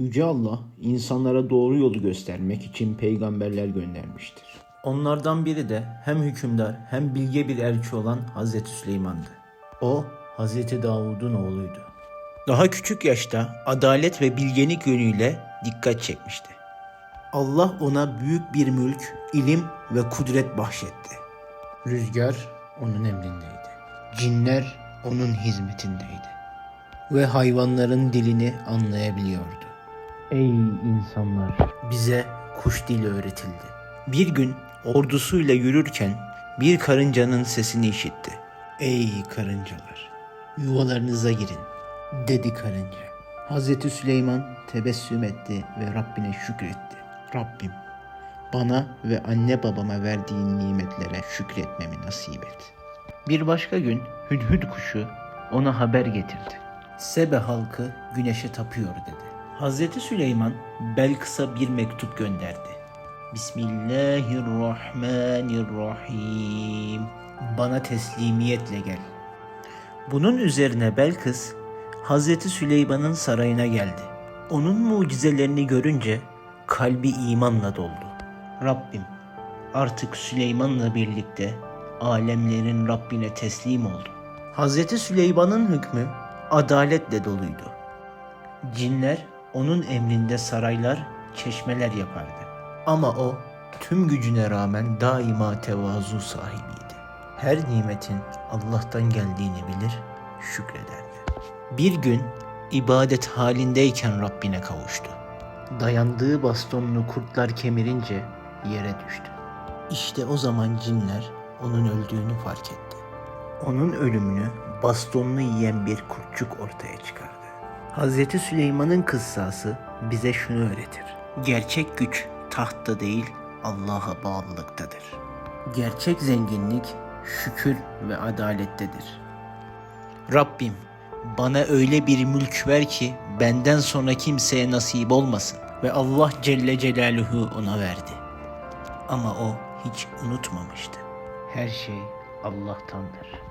Yüce Allah insanlara doğru yolu göstermek için peygamberler göndermiştir. Onlardan biri de hem hükümdar hem bilge bir elçi olan Hazreti Süleyman'dı. O Hazreti Davud'un oğluydu. Daha küçük yaşta adalet ve bilgelik yönüyle dikkat çekmişti. Allah ona büyük bir mülk, ilim ve kudret bahşetti. Rüzgar onun emrindeydi. Cinler onun hizmetindeydi. Ve hayvanların dilini anlayabiliyordu. Ey insanlar! Bize kuş dili öğretildi. Bir gün ordusuyla yürürken bir karıncanın sesini işitti. Ey karıncalar! Yuvalarınıza girin, dedi karınca. Hazreti Süleyman tebessüm etti ve Rabbine şükretti. Rabbim, bana ve anne babama verdiğin nimetlere şükretmemi nasip et. Bir başka gün hüdhüd kuşu ona haber getirdi. Sebe halkı güneşe tapıyor dedi. Hazreti Süleyman Belkıs'a bir mektup gönderdi. Bismillahirrahmanirrahim. Bana teslimiyetle gel. Bunun üzerine Belkıs Hazreti Süleyman'ın sarayına geldi. Onun mucizelerini görünce kalbi imanla doldu. Rabbim artık Süleyman'la birlikte alemlerin Rabbine teslim oldum. Hazreti Süleyman'ın hükmü adaletle doluydu. Cinler onun emrinde saraylar, çeşmeler yapardı. Ama o tüm gücüne rağmen daima tevazu sahibiydi. Her nimetin Allah'tan geldiğini bilir, şükrederdi. Bir gün ibadet halindeyken Rabbine kavuştu. Dayandığı bastonunu kurtlar kemirince yere düştü. İşte o zaman cinler onun öldüğünü fark etti. Onun ölümünü bastonunu yiyen bir kurtçuk ortaya çıkardı. Hazreti Süleyman'ın kıssası bize şunu öğretir. Gerçek güç tahtta değil Allah'a bağlılıktadır. Gerçek zenginlik şükür ve adalettedir. Rabbim bana öyle bir mülk ver ki benden sonra kimseye nasip olmasın. Ve Allah Celle Celaluhu ona verdi. Ama o hiç unutmamıştı. Her şey Allah'tandır.